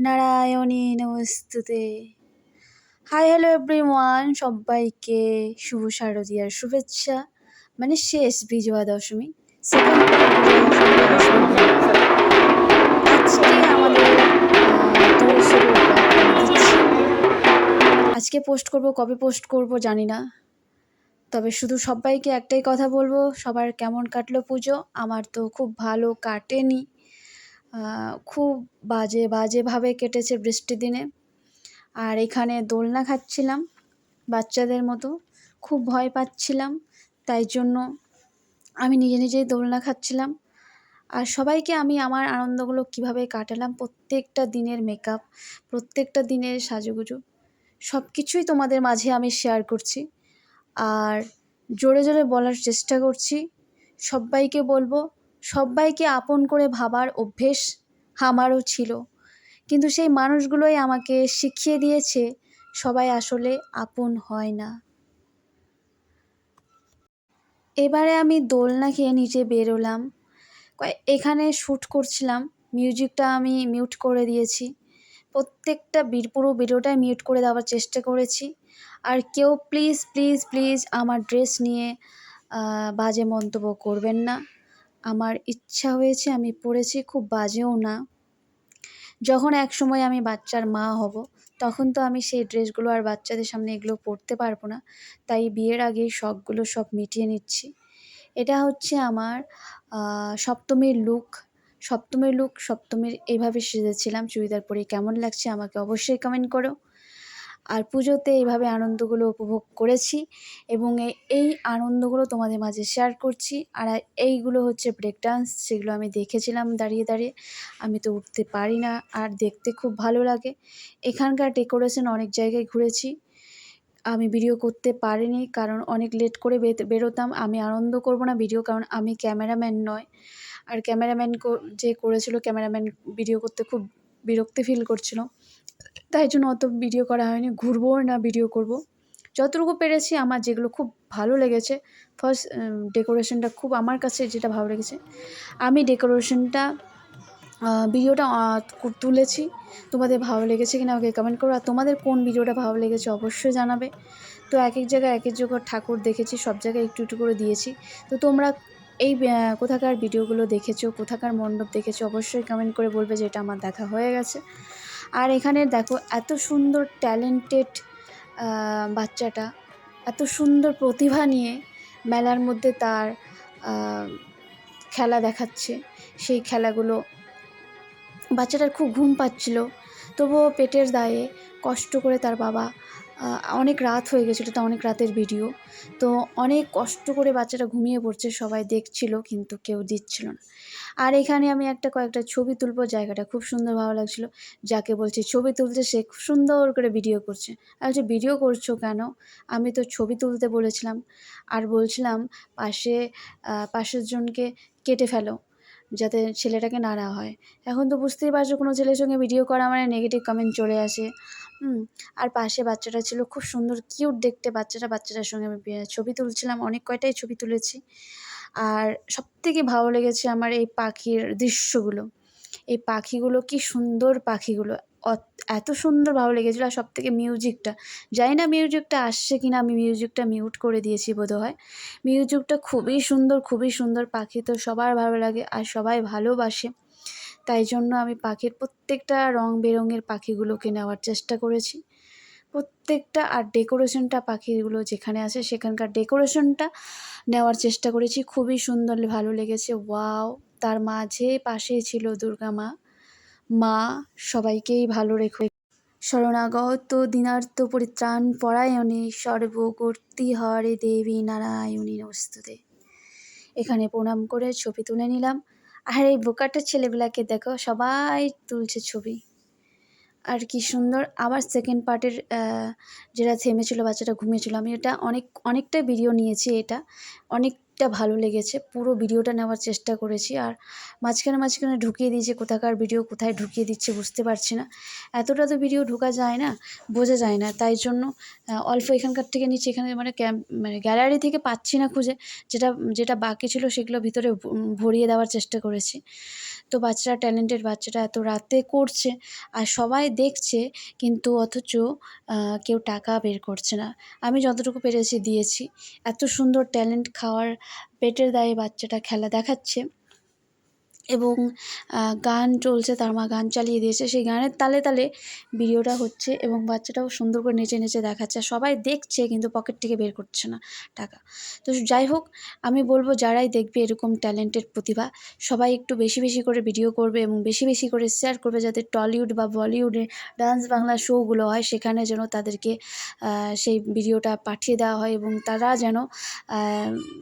Narayani hi hello everyone, সবাইকে শুভ শারদীয়ার শুভেচ্ছা। মানে শেষ বিজয়া দশমী। আজকে আজকে পোস্ট করব, কবে পোস্ট করব জানি না। তবে শুধু সবাইকে একটাই কথা বলব, সবার কেমন কাটলো পুজো আমার তো খুব ভালো কাটেনি। খুব বাজে বাজেভাবে কেটেছে বৃষ্টির দিনে। আর এখানে দোলনা খাচ্ছিলাম বাচ্চাদের মতো, খুব ভয় পাচ্ছিলাম, তাই জন্য আমি নিজে নিজেই দোলনা খাচ্ছিলাম। আর সবাইকে আমি আমার আনন্দগুলো কীভাবে কাটালাম, প্রত্যেকটা দিনের মেকআপ প্রত্যেকটা দিনের সাজুগুজু সব কিছুই তোমাদের মাঝে আমি শেয়ার করছি। আর জোরে জোরে বলার চেষ্টা করছি। সবাইকে বলব সবাইকে আপন করে ভাবার অভ্যেস আমারও ছিল। কিন্তু সেই মানুষগুলোই আমাকে শিখিয়ে দিয়েছে, সবাই আসলে আপন হয় না। এবারে আমি দোলনা খেয়ে নিচে বেরোলাম। এখানে শ্যুট করছিলাম, মিউজিকটা আমি মিউট করে দিয়েছি। প্রত্যেকটা পুরো ভিডিওটাই মিউট করে দেওয়ার চেষ্টা করেছি। আর কেউ প্লিজ প্লিজ প্লিজ আমার ড্রেস নিয়ে বাজে মন্তব্য করবেন না। আমার ইচ্ছা হয়েছে আমি পড়েছি, খুব বাজেও না। যখন এক সময় আমি বাচ্চার মা হব, তখন তো আমি সেই ড্রেসগুলো আর বাচ্চাদের সামনে এগুলো পরতে পারব না। তাই বিয়ের আগেই শখগুলো সব মিটিয়ে নিচ্ছি। এটা হচ্ছে আমার সপ্তমীর লুক সপ্তমীর লুক সপ্তমীর এইভাবে সেজেছিলাম, চুড়িদার পরে কেমন লাগছে আমাকে অবশ্যই কমেন্ট করো। আর পুজোতে এইভাবে আনন্দগুলো উপভোগ করেছি এবং এই আনন্দগুলো তোমাদের মাঝে শেয়ার করছি। আর এইগুলো হচ্ছে ব্রেক ডান্স সেগুলো আমি দেখেছিলাম দাঁড়িয়ে দাঁড়িয়ে। আমি তো উঠতে পারি না, আর দেখতে খুব ভালো লাগে। এখানকার ডেকোরেশন অনেক জায়গায় ঘুরেছি। আমি ভিডিও করতে পারিনি, কারণ অনেক লেট করে বেরোতাম। আমি আনন্দ করব না ভিডিও কারণ আমি ক্যামেরাম্যান নয়। আর ক্যামেরাম্যান যে করেছিল ক্যামেরাম্যান ভিডিও করতে খুব বিরক্তি ফিল করছিল। তাই জন্য অত ভিডিও করা হয়নি, ঘুরবো না ভিডিও করব। যতটুকু পেরেছি আমার যেগুলো খুব ভালো লেগেছে ফার্স্ট ডেকোরেশনটা খুব আমার কাছে যেটা ভালো লেগেছে। আমি ডেকোরেশনটা ভিডিওটা তুলেছি। তোমাদের ভালো লেগেছে কিনা আমাকে কমেন্ট করো। আর তোমাদের কোন ভিডিওটা ভালো লেগেছে অবশ্যই জানাবে। তো এক এক জায়গায় এক এক জায়গায় ঠাকুর দেখেছি, সব জায়গায় একটু একটু করে দিয়েছি। তো তোমরা এই কোথাকার ভিডিওগুলো দেখেছ, কোথাকার মণ্ডপ দেখেছ, অবশ্যই কমেন্ট করে বলবে যে এটা আমার দেখা হয়ে গেছে। আর এখানে দেখো, এত সুন্দর ট্যালেন্টেড বাচ্চাটা, এত সুন্দর প্রতিভা নিয়ে মেলার মধ্যে তার খেলা দেখাচ্ছে। সেই খেলাগুলো বাচ্চাটার খুব ঘুম পাচ্ছিল। তবুও পেটের দায়ে কষ্ট করে তার বাবা অনেক রাত হয়ে গেছিল এটা অনেক রাতের ভিডিও তো অনেক কষ্ট করে বাচ্চাটা ঘুমিয়ে পড়ছে, সবাই দেখছিল, কিন্তু কেউ দিচ্ছিল না। আর এখানে আমি একটা কয়েকটা ছবি তুলবো, জায়গাটা খুব সুন্দর, ভালো লাগছিল। যাকে বলছি, ছবি তুলতে সে খুব সুন্দর করে ভিডিও করছে। আর যে ভিডিও করছ কেন? আমি তো ছবি তুলতে বলেছিলাম, আর বলছিলাম, পাশে পাশের জনকে কেটে ফেলো, যাতে ছেলেটাকে নাড়া হয়। এখন তো বুঝতেই পারছ, কোনো ছেলের সঙ্গে ভিডিও করা মানে নেগেটিভ কমেন্ট চলে আসে। আর পাশে বাচ্চাটা ছিল খুব সুন্দর কিউট দেখতে বাচ্চাটা, বাচ্চাটার সঙ্গে আমি ছবি তুলছিলাম, অনেক কয়টাই ছবি তুলেছি। আর সবথেকে ভালো লেগেছে আমার এই পাখির দৃশ্যগুলো। এই পাখিগুলো কি সুন্দর পাখিগুলো এত সুন্দর ভালো লেগেছিলো আর সব থেকে মিউজিকটা। জানি না মিউজিকটা আসছে কিনা, আমি মিউজিকটা মিউট করে দিয়েছি বোধহয়। মিউজিকটা খুবই সুন্দর খুবই সুন্দর পাখি তো সবার ভালো লাগে আর সবাই ভালোবাসে। তাই জন্য আমি পাখির প্রত্যেকটা রং বেরঙের পাখিগুলোকে নেওয়ার চেষ্টা করেছি। প্রত্যেকটা আর ডেকোরেশনটা পাখিগুলো যেখানে আছে সেখানকার ডেকোরেশনটা নেওয়ার চেষ্টা করেছি। খুবই সুন্দর ভালো লেগেছে। ওয়াও! তার মাঝে পাশে ছিল দুর্গা মা। মা সবাইকেই ভালো রেখে শরণাগত দিনার্থ পরিত্রাণ পরায়ণে সর্বগর্তি হরে দেবী নারায়ণী নমস্তুতে এখানে প্রণাম করে ছবি তুলে নিলাম। আর এই বোকাটা ছেলেবেলাকে দেখো, সবাই তুলছে ছবি। আর কি সুন্দর, আবার সেকেন্ড পার্টের যেটা থেমেছিল, বাচ্চাটা ঘুমিয়েছিল, আমি এটা অনেক, অনেকটা ভিডিও নিয়েছি এটা। অনেক অনেকটা ভালো লেগেছে। পুরো ভিডিওটা নেওয়ার চেষ্টা করেছি আর মাঝখানে মাঝখানে ঢুকিয়ে দিয়েছে কোথাকার ভিডিও, কোথায় ঢুকিয়ে দিচ্ছে বুঝতে পারছি না। এতটা তো ভিডিও ঢোকা যায় না, বোঝা যায় না। তাই জন্য অল্প এখানকার থেকে নিচে এখানে মানে মানে গ্যালারি থেকে পাচ্ছি না খুঁজে। যেটা যেটা বাকি ছিল সেগুলো ভিতরে ভরিয়ে দেওয়ার চেষ্টা করেছি। তো বাচ্চারা ট্যালেন্টেড বাচ্চারা এত রাতে করছে আর সবাই দেখছে কিন্তু অথচ কেউ টাকা বের করছে না। আমি যতটুকু পেরেছি দিয়েছি। এত সুন্দর ট্যালেন্ট খাওয়ার পেটের দায়ে বাচ্চাটা খেলা দেখাচ্ছে। এবং গান চলছে, তার মা গান চালিয়ে দিয়েছে, সেই গানের তালে তালে ভিডিওটা হচ্ছে এবং বাচ্চাটাও সুন্দর করে নেচে নেচে দেখাচ্ছে সবাই দেখছে কিন্তু পকেট থেকে বের করছে না টাকা। তো যাই হোক, আমি বলব যারাই দেখবে এরকম ট্যালেন্টেড প্রতিভা, সবাই একটু বেশি বেশি করে ভিডিও করবে এবং বেশি বেশি করে শেয়ার করবে যাতে টলিউড বা বলিউডে ডান্স বাংলা শোগুলো হয়, সেখানে যেন তাদেরকে সেই ভিডিওটা পাঠিয়ে দেওয়া হয় এবং তারা যেন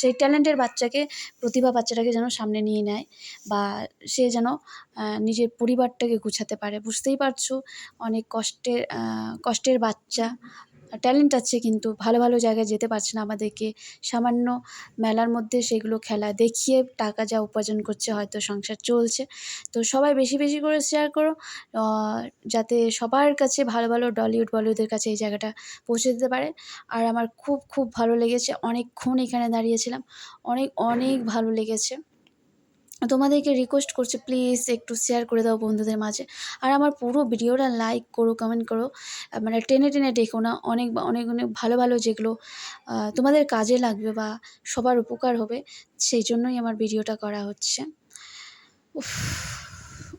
সেই ট্যালেন্টের বাচ্চাকে, প্রতিভা বাচ্চাটাকে যেন সামনে নিয়ে নেয় বা সে যেন নিজের পরিবারটাকে গুছাতে পারে। বুঝতেই পারছ, অনেক কষ্টের কষ্টের বাচ্চা। ট্যালেন্ট আছে কিন্তু ভালো ভালো জায়গায় যেতে পারছে না আমাদেরকে। সামান্য মেলার মধ্যে সেগুলো খেলা দেখিয়ে টাকা যা উপার্জন করছে হয়তো সংসার চলছে। তো সবাই বেশি বেশি করে শেয়ার করো যাতে সবার কাছে ভালো ভালো ডলিউড বলিউডের কাছে এই জায়গাটা পৌঁছে দিতে পারে। আর আমার খুব খুব ভালো লেগেছে। অনেকক্ষণ এখানে দাঁড়িয়েছিলাম। অনেক অনেক ভালো লেগেছে। তোমাদেরকে রিকোয়েস্ট করছি প্লিজ একটু শেয়ার করে দাও বন্ধুদের মাঝে। আর আমার পুরো ভিডিওটা লাইক করো কমেন্ট করো মানে টেনে টেনে দেখো না অনেক অনেক অনেক ভালো ভালো যেগুলো তোমাদের কাজে লাগবে বা সবার উপকার হবে সেই জন্যই আমার ভিডিওটা করা হচ্ছে। উফ,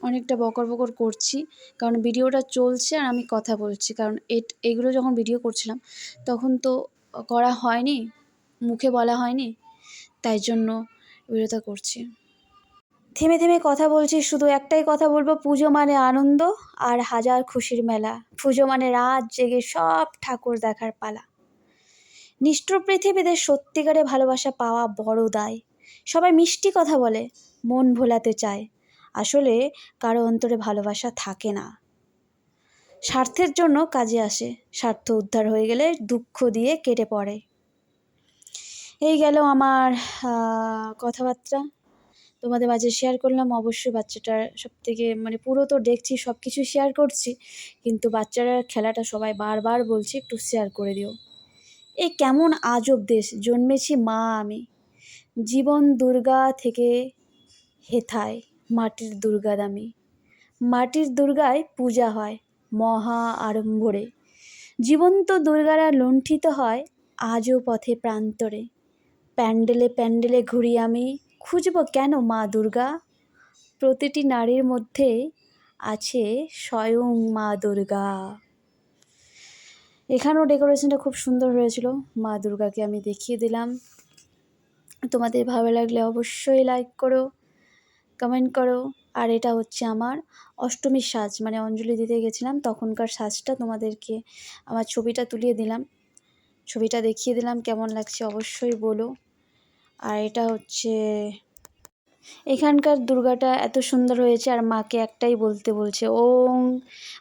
অনেকটা বকর বকর করছি কারণ ভিডিওটা চলছে আর আমি কথা বলছি কারণ এট- এগুলো যখন ভিডিও করছিলাম তখন তো করা হয়নি মুখে বলা হয়নি তাই জন্য ভিডিওটা করছি। থেমে থেমে কথা বলছি শুধু একটাই কথা বলব, পুজো মানে আনন্দ আর হাজার খুশির মেলা। পুজো মানে রাত জেগে সব ঠাকুর দেখার পালা। নিষ্ঠুর পৃথিবীতে সত্যিকারে ভালোবাসা পাওয়া বড় দায়। সবাই মিষ্টি কথা বলে, মন ভোলাতে চায়। আসলে কারও অন্তরে ভালোবাসা থাকে না। স্বার্থের জন্য কাজে আসে, স্বার্থ উদ্ধার হয়ে গেলে দুঃখ দিয়ে কেটে পড়ে। এই গেল আমার কথাবার্তা। তোমাদের মাঝে শেয়ার করলাম, অবশ্যই বাচ্চাটার সব থেকে মানে পুরো তো দেখছি সব কিছু শেয়ার করছি, কিন্তু বাচ্চারা খেলাটা সবাই বারবার বলছি, একটু শেয়ার করে দিও। এই কেমন আজব দেশ, জন্মেছি মা আমি। জীবন দুর্গা থেকে হেথায়, মাটির দুর্গা দামি। মাটির দুর্গায় পূজা হয়, মহা আড়ম্বরে। জীবন্ত দুর্গারা লুণ্ঠিত হয়, আজও পথে প্রান্তরে। প্যান্ডেলে প্যান্ডেলে ঘুরি আমি খুঁজব কেন, মা দুর্গা? প্রতিটি নারীর মধ্যে আছে স্বয়ং মা দুর্গা। এখানেও ডেকোরেশনটা খুব সুন্দর হয়েছিল। মা দুর্গাকে আমি দেখিয়ে দিলাম। তোমাদের ভালো লাগলে অবশ্যই লাইক করো কমেন্ট করো। আর এটা হচ্ছে আমার অষ্টমীর সাজ মানে অঞ্জলি দিতে গেছিলাম, তখনকার সাজটা তোমাদেরকে আমার ছবিটা তুলিয়ে দিলাম। ছবিটা দেখিয়ে দিলাম, কেমন লাগছে অবশ্যই বলো। আর এটা হচ্ছে, এখানকার দুর্গাটা এত সুন্দর হয়েছে আর মাকে একটাই বলতে বলছে, ওং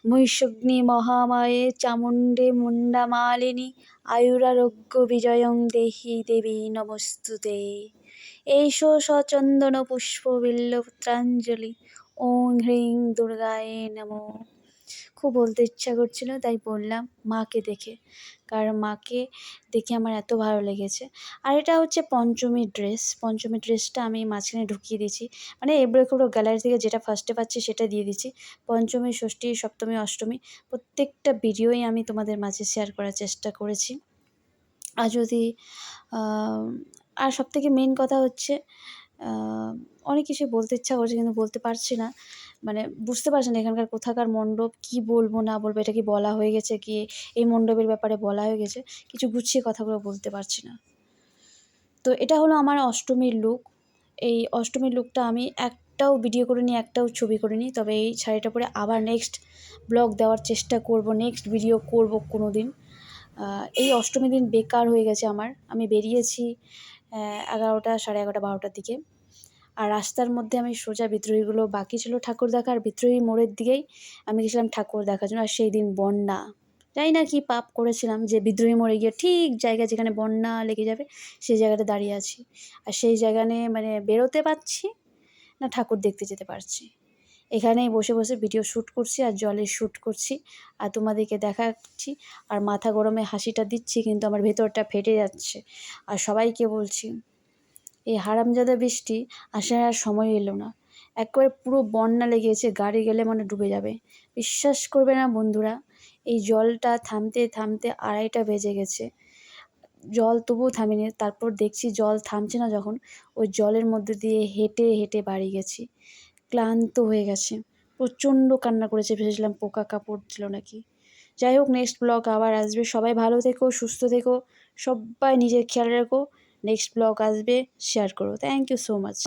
মহিষগ্নি মহামায়ে চামুণ্ডে মুন্ডা মালিনী আয়ুরারোগ্য বিজয়ং দেহি দেবী নমস্তুতে। এইষ সচন্দন পুষ্প বিল্লপুত্রাঞ্জলি। ওং হ্রিং দুর্গায় নমো। খুব বলতে ইচ্ছা করছিল, তাই বললাম মাকে দেখে। কারণ মাকে দেখে আমার এত ভালো লেগেছে। আর এটা হচ্ছে পঞ্চমীর ড্রেস পঞ্চমীর ড্রেসটা আমি মাঝখানে ঢুকিয়ে দিয়েছি। মানে এবড়ো খেবড়ো গ্যালারি থেকে যেটা ফার্স্টে পাচ্ছি সেটা দিয়ে দিচ্ছি পঞ্চমী, ষষ্ঠী, সপ্তমী, অষ্টমী প্রত্যেকটা ভিডিওই আমি তোমাদের মাঝে শেয়ার করার চেষ্টা করেছি। আর যদি আর সবথেকে মেন কথা হচ্ছে অনেক কিছু বলতে ইচ্ছা করছে কিন্তু বলতে পারছি না। মানে বুঝতে পারছি না এখানকার কোথাকার মণ্ডপ, কি বলব না বলব, এটা কি বলা হয়ে গেছে কি এই মণ্ডপের ব্যাপারে বলা হয়ে গেছে, কিছু গুছিয়ে কথাগুলো বলতে পারছি না। তো এটা হলো আমার অষ্টমীর লুক এই অষ্টমীর লুকটা আমি একটাও ভিডিও করিনি, একটাও ছবি করিনি, তবে এই শাড়িটা পরে আবার নেক্সট ব্লগ দেওয়ার চেষ্টা করব নেক্সট ভিডিও করব কোনো দিন এই অষ্টমী দিন বেকার হয়ে গেছে আমার। আমি বেরিয়েছি এগারোটা সাড়ে এগারোটা বারোটার দিকে। আর রাস্তার মধ্যে আমি সোজা বিদ্রোহীগুলো বাকি ছিল ঠাকুর দেখা আর বিদ্রোহী মোড়ের দিকেই আমি গেছিলাম ঠাকুর দেখার জন্য আর সেই দিন বন্যা। জানি না কী পাপ করেছিলাম যে বিদ্রোহী মোড়ে গিয়ে ঠিক জায়গা যেখানে বন্যা লেগে যাবে সেই জায়গাতে দাঁড়িয়ে আছি। আর সেই জায়গানে মানে বেরোতে পারছি না ঠাকুর দেখতে যেতে পারছি। এখানেই বসে বসে ভিডিও শ্যুট করছি আর জলে শ্যুট করছি আর তোমাদেরকে দেখাচ্ছি আর মাথা গরমে হাসিটা দিচ্ছি কিন্তু আমার ভেতরটা ফেটে যাচ্ছে। আর সবাইকে বলছি এই হারামজাদা বৃষ্টি আসার আর সময় এলো না। একবারে পুরো বন্যা লেগেছে, গাড়ি গেলে মানে ডুবে যাবে। বিশ্বাস করবে না বন্ধুরা, এই জলটা থামতে থামতে আড়াইটা বেজে গেছে। জল তবুও থামেনি, তারপর দেখছি জল থামছে না যখন, ওই জলের মধ্যে দিয়ে হেঁটে হেঁটে বাড়ি গেছি। ক্লান্ত হয়ে গেছে, প্রচণ্ড কান্না করেছে, ভেবেছিলাম পোকা কাপড় দিল নাকি। যাই হোক নেক্সট ব্লগ আবার আসবে। সবাই ভালো থেকো, সুস্থ থেকো, সবাই নিজের খেয়াল রেখো। নেক্সট ব্লগ আসবে শেয়ার করো। Thank you so much